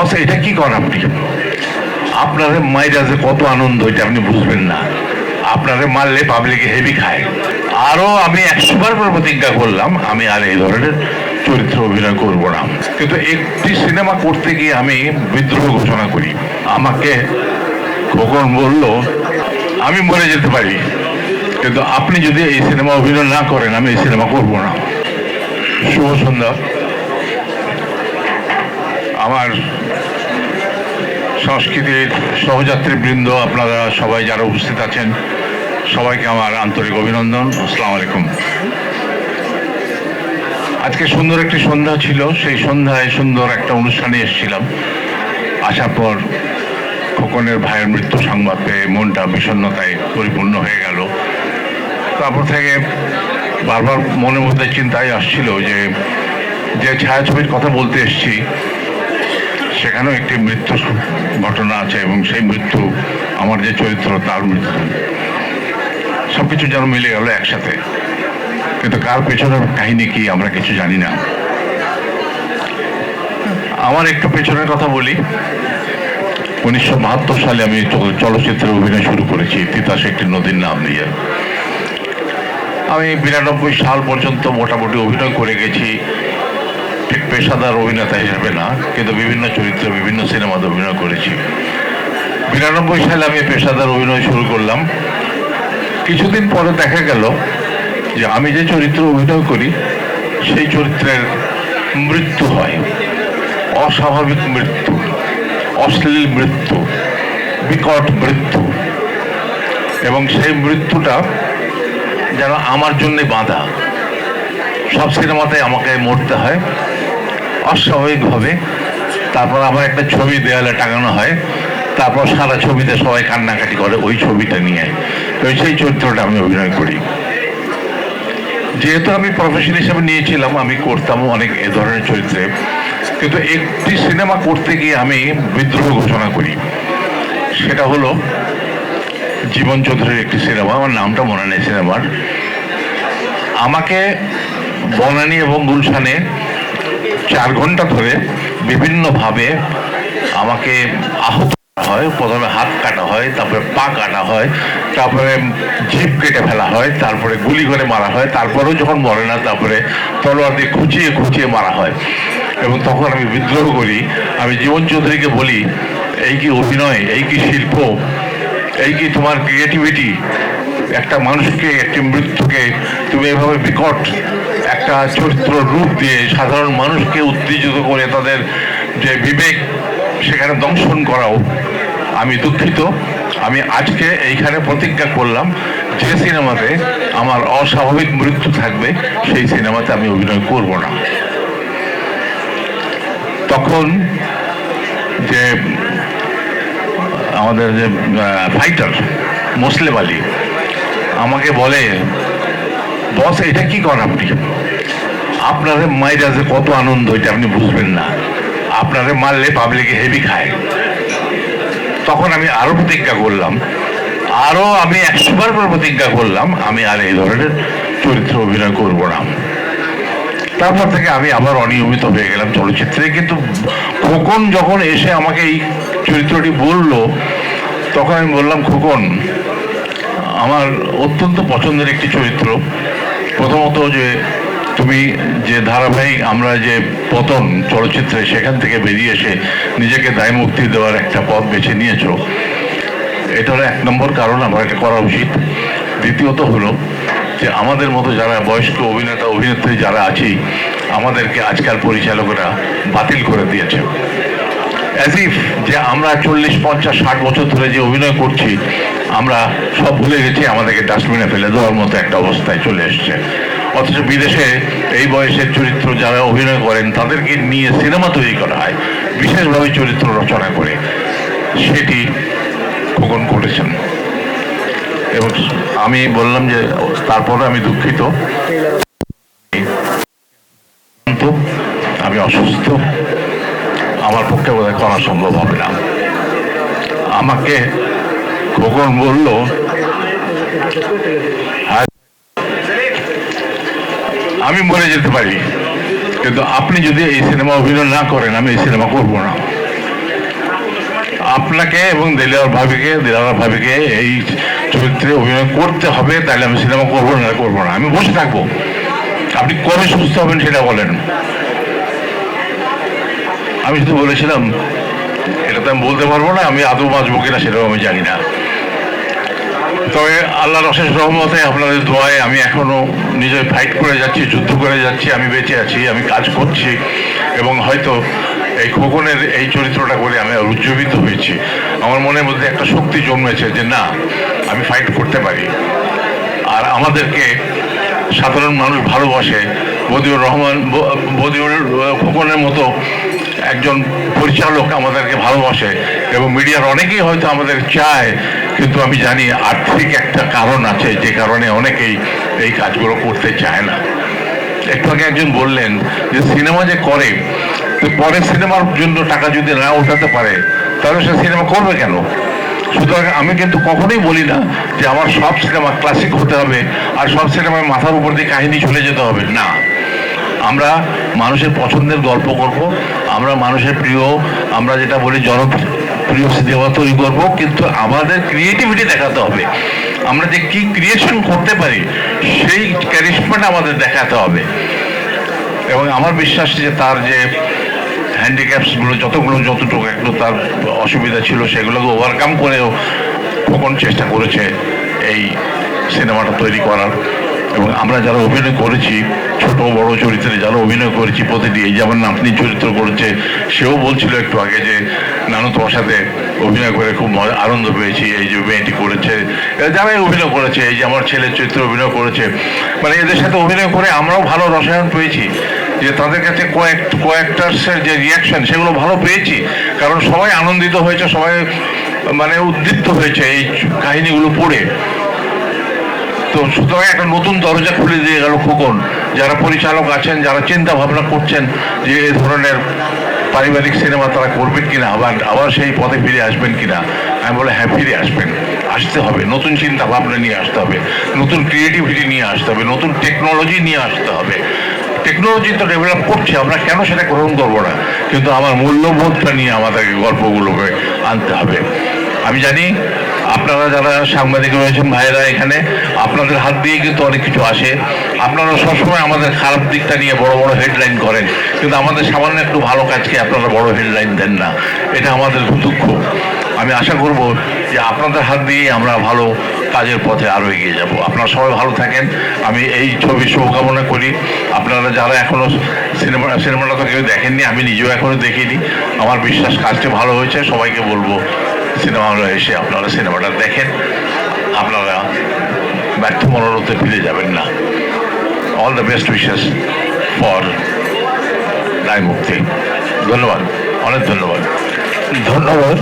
বস, এটা কি করেন আপনি? আপনারে মাইরা যে কত আনন্দ, এটা আপনি বুঝবেন না। আপনারে মারলে পাবলিকে হেভি খায়। আরও আমি একশো বার করে প্রতিজ্ঞা করলাম, আমি আর এই ধরনের চরিত্র অভিনয় করব না। কিন্তু একটি সিনেমা করতে গিয়ে আমি বিদ্রোহ ঘোষণা করি। আমাকে খোকন বলল, আমি মরে যেতে পারি। কিন্তু আপনি যদি এই সিনেমা অভিনয় না করেন, আমি এই সিনেমা করব না। শুভ সন্ধ্যা। আমার সংস্কৃতির সহযাত্রী বৃন্দ আপনারা সবাই যারা উপস্থিত আছেন, সবাইকে আমার আন্তরিক অভিনন্দন। আসসালামু আলাইকুম। আজকে সুন্দর একটি সন্ধ্যা ছিল। সেই সন্ধ্যায় সুন্দর একটা অনুষ্ঠানে এসেছিলাম। আসার পর খোকনের ভাইয়ের মৃত্যু সংবাদ পেয়ে মনটা বিষণ্ণতায় পরিপূর্ণ হয়ে গেল। তারপর থেকে বারবার মনের মধ্যে চিন্তায় আসছিল যে যে ছায়াছবির কথা বলতে এসেছি সেখানেও একটি মৃত্যু ঘটনা আছে এবং সেই মৃত্যু আমার যে চরিত্র, তার মৃত্যু। সবকিছু যেন মিলে গেল একসাথে। কিন্তু কার পেছনের কাহিনী কি আমরা কিছু জানি না। আমার একটু পেছনের কথা বলি। উনিশশো বাহাত্তর সালে আমি চলচ্চিত্রে অভিনয় শুরু করেছি তিতাস একটি নদীর নাম নিয়ে আমি বিরানব্বই সাল পর্যন্ত মোটামুটি অভিনয় করে গেছি। ঠিক পেশাদার অভিনেতা হিসেবে না, কিন্তু বিভিন্ন চরিত্রে বিভিন্ন সিনেমাতে অভিনয় করেছি। বিরানব্বই সালে আমি পেশাদার অভিনয় শুরু করলাম। কিছুদিন পরে দেখা গেল যে আমি যে চরিত্র অভিনয় করি, সেই চরিত্রের মৃত্যু হয়। অস্বাভাবিক মৃত্যু, অশ্লীল মৃত্যু, বিকট মৃত্যু। এবং সেই মৃত্যুটা যেন আমার জন্যে বাঁধা। সব সিনেমাতে আমাকে মরতে হয়। অস্বাভাবিকভাবে তারপর আমার একটা ছবি দেয়ালে টাঙানো হয়। তারপর সারা ছবিতে সবাই কান্নাকাটি করে ওই ছবিটা নিয়ে। তো সেই চরিত্রটা আমি অভিনয় করি। যেহেতু আমি প্রফেশন হিসেবে নিয়েছিলাম, আমি করতাম অনেক এ ধরনের চরিত্রে। কিন্তু একটি সিনেমা করতে গিয়ে আমি বিদ্রোহ ঘোষণা করি। সেটা হলো জীবন চৌধুরীর একটি সিনেমা। আমার নামটা মনে নেই সিনেমার। আমাকে বনানী এবং গুলশানে চার ঘণ্টা ধরে বিভিন্নভাবে আমাকে আহত হয়। প্রথমে হাত কাটা হয়, তারপরে পা কাটা হয়, তারপরে জিভ কেটে ফেলা হয়, তারপরে গুলি করে মারা হয়, তারপরেও যখন মরে না, তারপরে তলোয়ার দিয়ে খুঁচিয়ে খুঁচিয়ে মারা হয়। এবং তখন আমি বিদ্রোহ করি। আমি জীবন চৌধুরীকে বলি, এই কি অভিনয়? এই কি শিল্প? এই কি তোমার ক্রিয়েটিভিটি একটা মানুষকে, একটি মৃত্যুকে তুমি এভাবে বিকট একটা চরিত্র রূপ দিয়ে সাধারণ মানুষকে উত্তেজিত করে তাদের যে বিবেক, সেখানে দংশন করাও। আমি দুঃখিত। আমি আজকে এইখানে প্রতিজ্ঞা করলাম, যে সিনেমাতে আমার অস্বাভাবিক মৃত্যু থাকবে, সেই সিনেমাতে আমি অভিনয় করব না। তখন যে আমাদের যে ফাইটার মুসলিম আলী, আমাকে বলে, বস, এটা কি করেন আপনি? আপনারে মাইরা যে কত আনন্দ এটা আপনি বুঝবেন না। আপনারে মারলে পাবলিকে হেভি খায়। তখন আমি আরও প্রতিজ্ঞা করলাম। আরও আমি একশোবার পর প্রতিজ্ঞা করলাম, আমি আর এই ধরনের চরিত্র অভিনয় করব না। তারপর থেকে আমি আবার অনিয়মিত হয়ে গেলাম চলচ্চিত্রে। কিন্তু খোকন যখন এসে আমাকে এই চরিত্রটি বলল, তখন আমি বললাম, খোকন, আমার অত্যন্ত পছন্দের একটি চরিত্র। প্রথমত যে তুমি যে ধারাবাহিক আমরা যে পতন চলচ্চিত্রে সেখান থেকে বেরিয়ে এসে নিজেকে দায় মুক্তি দেওয়ার একটা পথ বেছে নিয়েছো এটা এক নম্বর কারণ আমার এটা করা উচিত। দ্বিতীয়ত হলো যে আমাদের মতো যারা বয়স্ক অভিনেতা, অভিনেত্রী যারা আছি, আমাদেরকে আজকাল পরিচালকরা বাতিল করে দিয়েছে। অ্যাজ ইফ যে আমরা চল্লিশ, পঞ্চাশ, ষাট বছর ধরে যে অভিনয় করছি, আমরা সব ভুলে গেছি, আমাদেরকে ডাস্টবিনে ফেলে দেওয়ার মতো একটা অবস্থায় চলে এসছে। অথচ বিদেশে এই বয়সের চরিত্র যারা অভিনয় করেন, তাদেরকে নিয়ে সিনেমা তৈরি করা হয়, বিশেষভাবে চরিত্র রচনা করে। সেটি খোকন করেছেন। এবং আমি বললাম যে, তারপরে আমি দুঃখিত। আমি অসুস্থ। আমার পক্ষে বোধহয় করা সম্ভব হবে না। আমাকে খোকন বলল "আজ আমি মরে যেতে পারি। কিন্তু আপনি যদি এই সিনেমা অভিনয় না করেন, আমি এই সিনেমা করব না। আপনাকে এবং দিলার ভাবিকে দিলার ভাবিকে এই চরিত্রে অভিনয় করতে হবে, তাহলে আমি সিনেমা করব না করব না। আমি বসে থাকব। আপনি কবে সুস্থ হবেন সেটা বলেন। আমি শুধু বলেছিলাম, এটা তো আমি বলতে পারব না, আমি আদৌ বাঁচবো কিনা সেটাও আমি জানি না। তবে আল্লাহর অশেষ রহমতে আপনাদের দোয়ায় আমি এখনও নিজে ফাইট করে যাচ্ছি, যুদ্ধ করে যাচ্ছি, আমি বেঁচে আছি, আমি কাজ করছি এবং হয়তো এই খোকনের এই চরিত্রটা করে আমি উজ্জীবিত হয়েছি। আমার মনের মধ্যে একটা শক্তি জন্মেছে যে না, আমি ফাইট করতে পারি। আর আমাদেরকে সাধারণ মানুষ ভালোবাসে। বদিউর রহমান বদিউর খোকনের মতো একজন পরিচালক আমাদেরকে ভালোবাসে এবং মিডিয়ার অনেকেই হয়তো আমাদের চায় কিন্তু আমি জানি আর্থিক একটা কারণ আছে, যে কারণে অনেকেই এই কাজগুলো করতে চায় না। একটু আগে একজন বললেন যে সিনেমা যে করে, তো পরের সিনেমার জন্য টাকা যদি না উঠাতে পারে, তাহলে সে সিনেমা করবে কেন? সুতরাং আমি কিন্তু কখনোই বলি না যে আমার সব সিনেমা ক্লাসিক হতে হবে আর সব সিনেমায় মাথার উপর দিয়ে কাহিনী চলে যেতে হবে। না। আমরা মানুষের পছন্দের গল্প করব, আমরা মানুষের প্রিয়, আমরা যেটা বলি জনপ্রিয়। সিনেমা তৈরি করব, কিন্তু আমাদের ক্রিয়েটিভিটি দেখাতে হবে। আমরা যে কি ক্রিয়েশন করতে পারি, সেই ক্যারিশমাটা আমাদের দেখাতে হবে। এবং আমার বিশ্বাস যে তার যে হ্যান্ডিক্যাপসগুলো যতগুলো যতটুকু একটু তার অসুবিধা ছিল, সেগুলোকে ওভারকাম করেও কখন চেষ্টা করেছে এই সিনেমাটা তৈরি করার। এবং আমরা যারা অভিনয় করেছি, ছোট বড় চরিত্রে যারা অভিনয় করেছি প্রতিটি, এই যেমন আপনি চরিত্র করেছে সেও বলছিল একটু আগে যে, নানু তোমার সাথে অভিনয় করে খুব আনন্দ পেয়েছি, এই যে মেয়েটি করেছে। যারাই অভিনয় করেছে, এই যে আমার ছেলের চরিত্র অভিনয় করেছে মানে এদের সাথে অভিনয় করে আমরাও ভালো রসায়ন পেয়েছি। যে তাদের কাছে কয়েক কয়েকটার্সের যে রিয়াকশন সেগুলো ভালো পেয়েছি। কারণ সবাই আনন্দিত হয়েছে, সবাই মানে উদ্দীপ্ত হয়েছে এই কাহিনীগুলো পড়ে। তো সুতরাং একটা নতুন দরজা খুলে দিয়ে গেল খোকন। যারা পরিচালক আছেন, যারা চিন্তা ভাবনা করছেন যে এই ধরনের পারিবারিক সিনেমা তারা করবেন কিনা আবার আবার সেই পথে ফিরে আসবেন কিনা, আমি বলে হ্যাঁ ফিরে আসবেন। আসতে হবে। নতুন চিন্তা ভাবনা নিয়ে আসতে হবে। নতুন ক্রিয়েটিভিটি নিয়ে আসতে হবে। নতুন টেকনোলজি নিয়ে আসতে হবে। টেকনোলজি তো ডেভেলপ করছে, আমরা কেন সেটা গ্রহণ করব না? কিন্তু আমার মূল্যবোধটা নিয়ে আমাদেরকে গল্পগুলোকে আনতে হবে। আমি জানি আপনারা যারা সাংবাদিক রয়েছেন, ভাইয়েরা এখানে, আপনাদের হাত দিয়ে কিন্তু অনেক কিছু আসে। আপনারা সবসময় আমাদের খারাপ দিকটা নিয়ে বড় বড় হেডলাইন করেন। কিন্তু আমাদের সামান্য একটু ভালো কাজকে আপনারা বড় হেডলাইন দেন না। এটা আমাদের দুঃখ। আমি আশা করব যে আপনাদের হাত দিয়েই আমরা ভালো কাজের পথে আরও এগিয়ে যাব। আপনারা সবাই ভালো থাকেন। আমি এই ছবির শুভকামনা করি। আপনারা যারা এখনও সিনেমা, সিনেমাটা তো কেউ দেখেননি, আমি নিজেও এখনও দেখিনি। আমার বিশ্বাস কাজটি ভালো হয়েছে, সবাইকে বলব। সিনেমা হলে এসে আপনারা সিনেমাটা দেখেন। আপনারা ব্যর্থ মনোরথে ফিরে যাবেন না। All the best wishes for Roy Mukti ধন্যবাদ, অনেক ধন্যবাদ। ধন্যবাদ।